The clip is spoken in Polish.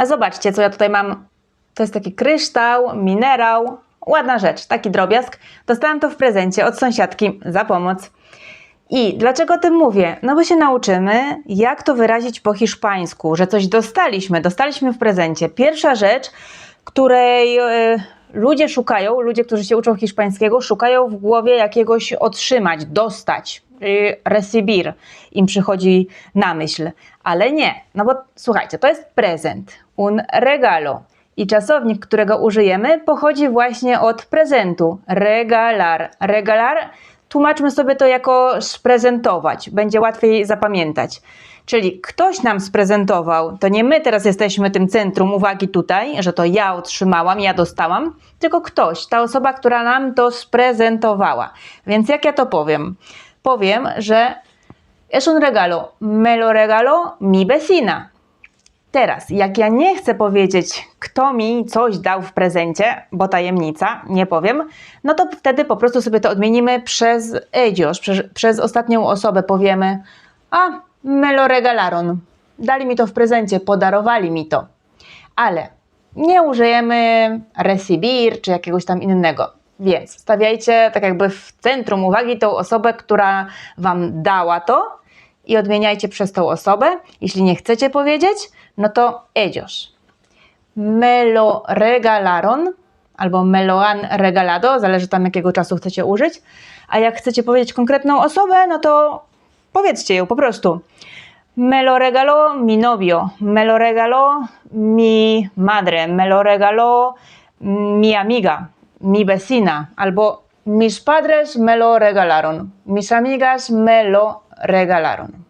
A zobaczcie, co ja tutaj mam. To jest taki kryształ, minerał, ładna rzecz, taki drobiazg. Dostałam to w prezencie od sąsiadki za pomoc. I dlaczego o tym mówię? No bo się nauczymy, jak to wyrazić po hiszpańsku, że coś dostaliśmy, dostaliśmy w prezencie. Pierwsza rzecz, której e, ludzie szukają, ludzie, którzy się uczą hiszpańskiego, szukają w głowie jakiegoś otrzymać, dostać, recibir im przychodzi na myśl. Ale nie, no bo słuchajcie, to jest prezent, un regalo. I czasownik, którego użyjemy, pochodzi właśnie od prezentu. Regalar. Regalar tłumaczmy sobie to jako sprezentować. Będzie łatwiej zapamiętać. Czyli ktoś nam sprezentował, to nie my teraz jesteśmy tym centrum uwagi tutaj, że to ja otrzymałam, ja dostałam, tylko ktoś, ta osoba, która nam to sprezentowała. Więc jak ja to powiem? Powiem, że es un regalo, me lo regaló mi vecina. Teraz, jak ja nie chcę powiedzieć, kto mi coś dał w prezencie, bo tajemnica, nie powiem, no to wtedy po prostu sobie to odmienimy przez ellos, przez, przez ostatnią osobę powiemy, a me lo regalaron, dali mi to w prezencie, podarowali mi to. Ale nie użyjemy recibir czy jakiegoś tam innego. Więc stawiajcie tak jakby w centrum uwagi tą osobę, która Wam dała to i odmieniajcie przez tą osobę. Jeśli nie chcecie powiedzieć, no to ellos. Me lo regalaron albo me lo han regalado, zależy tam jakiego czasu chcecie użyć. A jak chcecie powiedzieć konkretną osobę, no to powiedzcie ją po prostu. Me lo regaló mi novio, me lo regaló mi madre, me lo regaló mi amiga, mi vecina, albo mis padres me lo regalaron, mis amigas me lo regalaron.